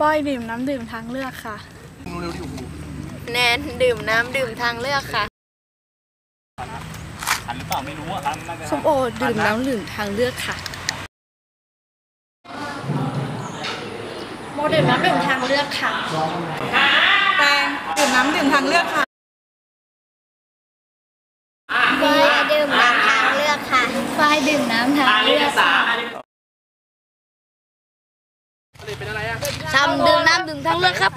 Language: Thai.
ป้อยดื่มน้ำดื่มทางเลือกค่ะ เร็วๆดิโอ้โหแนนดื่มน้ำดื่มทางเลือกค่ะ ทันหรือเปล่าไม่รู้อะทันน่าจะส้มโอดื่มน้ำดื่มทางเลือกค่ะ โมดื่มน้ำดื่มทางเลือกค่ะ แตงดื่มน้ำดื่มทางเลือกค่ะเบียร์ดื่มน้ำทางเลือกค่ะฝ้ายดื่มน้ำทางเลือก ค่ะทำดื่มน้ำดื่มทางเรื่องครับ